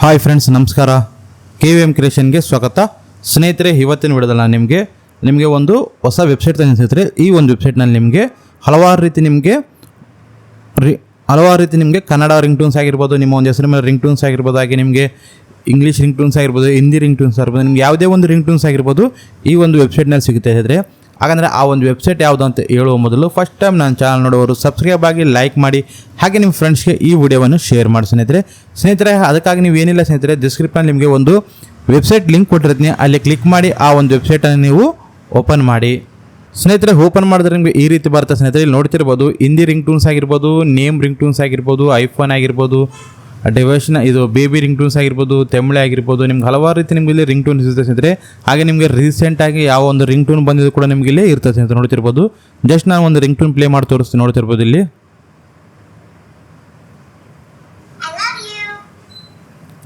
Hi friends ನಮಸ್ಕಾರ. K V M ಕ್ರಿಯೇಷನ್ಗೆ ಸ್ವಾಗತ. ಸ್ನೇಹಿತರೆ, ಇವತ್ತಿನ ವಿಡಿಯೋದಲ್ಲಿ ನಾನು ನಿಮಗೆ ನಿಮಗೆ ಒಂದು ಹೊಸ ವೆಬ್ಸೈಟ್ ತಂದು ಸ್ನೇಹಿತರೆ. ಈ ಒಂದು ವೆಬ್ಸೈಟ್ನಲ್ಲಿ ನಿಮಗೆ ಹಲವಾರು ರೀತಿ ನಿಮಗೆ ರಿ, ಹಲವಾರು ರೀತಿ ನಿಮಗೆ ಕನ್ನಡ ರಿಂಗ್ ಟೂನ್ಸ್ ಆಗಿರ್ಬೋದು, ನಿಮ್ಮ ಒಂದು ಹೆಸರು ಮೇಲೆ ರಿಂಗ್ ಟೂನ್ಸ್ ಆಗಿರ್ಬೋದು, ಹಾಗೆ ನಿಮಗೆ ಇಂಗ್ಲೀಷ್ ರಿಂಗ್ ಟೂನ್ಸ್ ಆಗಿರ್ಬೋದು ಹಿಂದಿ ರಿಂಗ್ ಟೂನ್ಸ್ ಆಗಿರ್ಬೋದು, ನಿಮ್ಗೆ ಯಾವುದೇ ಒಂದು ರಿಂಗ್ ಟೂನ್ಸ್ ಆಗಿರ್ಬೋದು ಈ ಒಂದು ವೆಬ್ಸೈಟ್ನಲ್ಲಿ ಸಿಗುತ್ತೆ ಇದ್ದರೆ ಹಾಗಂದರೆ ಆ ಒಂದು ವೆಬ್ಸೈಟ್ ಯಾವುದು ಅಂತ ಹೇಳುವ ಮೊದಲು ಫಸ್ಟ್ ಟೈಮ್ ನನ್ನ ಚಾನಲ್ ನೋಡುವವರು ಸಬ್ಸ್ಕ್ರೈಬ್ ಆಗಿ ಲೈಕ್ ಮಾಡಿ, ಹಾಗೆ ನಿಮ್ಮ ಫ್ರೆಂಡ್ಸ್ಗೆ ಈ ವಿಡಿಯೋವನ್ನು ಶೇರ್ ಮಾಡಿ ಸ್ನೇಹಿತರೆ. ಸ್ನೇಹಿತರೆ, ಅದಕ್ಕಾಗಿ ನೀವು ಏನಿಲ್ಲ ಸ್ನೇಹಿತರೆ ಡಿಸ್ಕ್ರಿಪ್ಷನ್ ನಿಮಗೆ ಒಂದು ವೆಬ್ಸೈಟ್ ಲಿಂಕ್ ಕೊಟ್ಟಿರ್ತೀನಿ. ಅಲ್ಲಿ ಕ್ಲಿಕ್ ಮಾಡಿ, ಆ ಒಂದು ವೆಬ್ಸೈಟನ್ನು ನೀವು ಓಪನ್ ಮಾಡಿ. ಸ್ನೇಹಿತರೆ ಓಪನ್ ಮಾಡಿದ್ರೆ ನಿಮಗೆ ಈ ರೀತಿ ಬರುತ್ತೆ ಸ್ನೇಹಿತರೆ. ಇಲ್ಲಿ ನೋಡ್ತಿರ್ಬೋದು, ಹಿಂದಿ ರಿಂಗ್ ಟೂನ್ಸ್ ಆಗಿರ್ಬೋದು ನೇಮ್ ರಿಂಗ್ ಟೂನ್ಸ್ ಆಗಿರ್ಬೋದು ಐಫೋನ್ ಆಗಿರ್ಬೋದು ಡಿವೈಸ್ನ ಇದು ಬೇಬಿ ರಿಂಗ್ ಟೂನ್ಸ್ ಆಗಿರ್ಬೋದು ತೆಮ್ಳೆ ಆಗಿರ್ಬೋದು, ನಿಮ್ಗೆ ಹಲವಾರು ರೀತಿ ನಿಮ್ಗೆ ಇಲ್ಲಿ ರಿಂಗ್ ಟೂನ್ಸ್ ಇರ್ತದೆ ಸ್ನೇಹಿತರೆ. ಹಾಗೆ ನಿಮಗೆ ರೀಸೆಂಟಾಗಿ ಯಾವ ಒಂದು ರಿಂಗ್ ಟೂನ್ ಬಂದಿದ್ದು ಕೂಡ ನಿಮಗೆ ಇಲ್ಲಿ ಇರ್ತದೆ ಸ್ನೇಹಿತರೆ, ನೋಡ್ತಿರ್ಬೋದು. ಜಸ್ಟ್ ನಾನು ಒಂದು ರಿಂಗ್ ಟೂನ್ ಪ್ಲೇ ಮಾಡಿ ತೋರಿಸ್ತೀನಿ, ನೋಡ್ತಿರ್ಬೋದು ಇಲ್ಲಿ.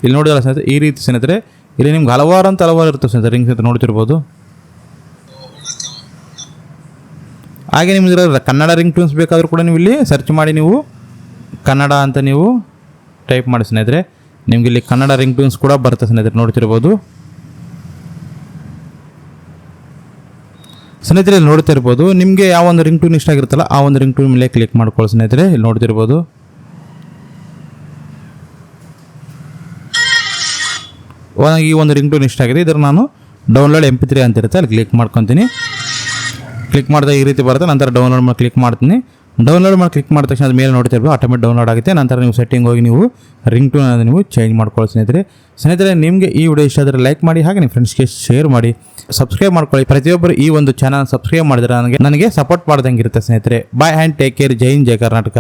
ಇಲ್ಲಿ ನೋಡಿದಲ್ಲ ಸ್ನೇಹಿತರೆ, ಈ ರೀತಿ ಸ್ನೇಹಿತರೆ, ಇಲ್ಲಿ ನಿಮ್ಗೆ ಹಲವಾರು ಅಂತ ಹಲವಾರು ಇರ್ತದೆ ಸ್ನೇಹಿತರೆ ರಿಂಗ್ ಅಂತ ನೋಡ್ತಿರ್ಬೋದು. ಹಾಗೆ ನಿಮ್ಗೆ ಕನ್ನಡ ರಿಂಗ್ ಟೂನ್ಸ್ ಬೇಕಾದರೂ ಕೂಡ ನೀವು ಇಲ್ಲಿ ಸರ್ಚ್ ಮಾಡಿ ನೀವು, ಕನ್ನಡ ಅಂತ ನೀವು ಟೈಪ್ ಮಾಡಿ ಸ್ನೇಹಿತರೆ. ನಿಮ್ಗೆ ಇಲ್ಲಿ ಕನ್ನಡ ರಿಂಗ್ ಟೂನ್ಸ್ ಕೂಡ ಬರುತ್ತೆ ಸ್ನೇಹಿತರೆ, ನೋಡ್ತಿರ್ಬೋದು. ಸ್ನೇಹಿತರೆ, ಇಲ್ಲಿ ನೋಡ್ತಿರ್ಬೋದು. ನಿಮಗೆ ಯಾವ ಒಂದು ರಿಂಗ್ ಟೂನ್ ಇಷ್ಟ ಆಗಿರುತ್ತಲ್ಲ, ಆ ಒಂದು ರಿಂಗ್ ಟೂನ್ ಮೇಲೆ ಕ್ಲಿಕ್ ಮಾಡ್ಕೊಳ್ಳಿ ಸ್ನೇಹಿತರೆ, ಇಲ್ಲಿ ನೋಡ್ತಿರ್ಬೋದು. ಈ ಒಂದು ರಿಂಗ್ ಟೂನ್ ಇಷ್ಟ ಆಗಿದೆ, ಇದ್ರ ನಾನು ಡೌನ್ಲೋಡ್ ಎಂ ಪಿ ತ್ರೀ ಅಂತಿರುತ್ತೆ ಅಲ್ಲಿ ಕ್ಲಿಕ್ ಮಾಡ್ಕೊತೀನಿ. ಕ್ಲಿಕ್ ಮಾಡಿದಾಗ ಈ ರೀತಿ ಬರುತ್ತೆ, ನಂತರ ಡೌನ್ಲೋಡ್ ಮಾಡಿ ಕ್ಲಿಕ್ ಮಾಡ್ತೀನಿ. ಡೌನ್ಲೋಡ್ ಮಾಡಿ ಕ್ಲಿಕ್ ಮಾಡಿದ ತಕ್ಷಣ ಅದು ಮೇಲೆ ನೋಡ್ತಿರ್ಬೋದು ಆಟೋಮೆಟಿಕ್ ಡೌನ್ಲೋಡ್ ಆಗುತ್ತೆ. ನಂತರ ನೀವು ಸೆಟ್ಟಿಂಗ್ ಹೋಗಿ ನೀವು ರಿಂಗ್ ಟೂನ್ ಅನ್ನು ನೀವು ಚೇಂಜ್ ಮಾಡ್ಕೊಳ್ಳಿ ಸ್ನೇಹಿತರೆ. ಸ್ನೇಹಿತರೆ, ನಿಮಗೆ ಈ ವಿಡಿಯೋ ಇಷ್ಟ ಆದರೆ ಲೈಕ್ ಮಾಡಿ, ಹಾಗೆ ನಿಮ್ಮ ಫ್ರೆಂಡ್ಸ್ಗೆ ಶೇರ್ ಮಾಡಿ. ಸಬ್ಸ್ಕ್ರೈಬ್ ಮಾಡ್ಕೊಳ್ಳಿ. ಪ್ರತಿಯೊಬ್ಬರು ಈ ಒಂದು ಚಾನಲ್ ಸಬ್ಸ್ಕ್ರೈಬ್ ಮಾಡಿದ್ರೆ ನನಗೆ ನನಗೆ ಸಪೋರ್ಟ್ ಮಾಡ್ದಂಗೆ ಇರುತ್ತೆ ಸ್ನೇಹಿತರೆ. ಬಾಯ್ ಆ್ಯಂಡ್ ಟೇಕ್ ಕೇರ್ ಜೈ ಹಿಂದ್, ಜೈ ಕರ್ನಾಟಕ.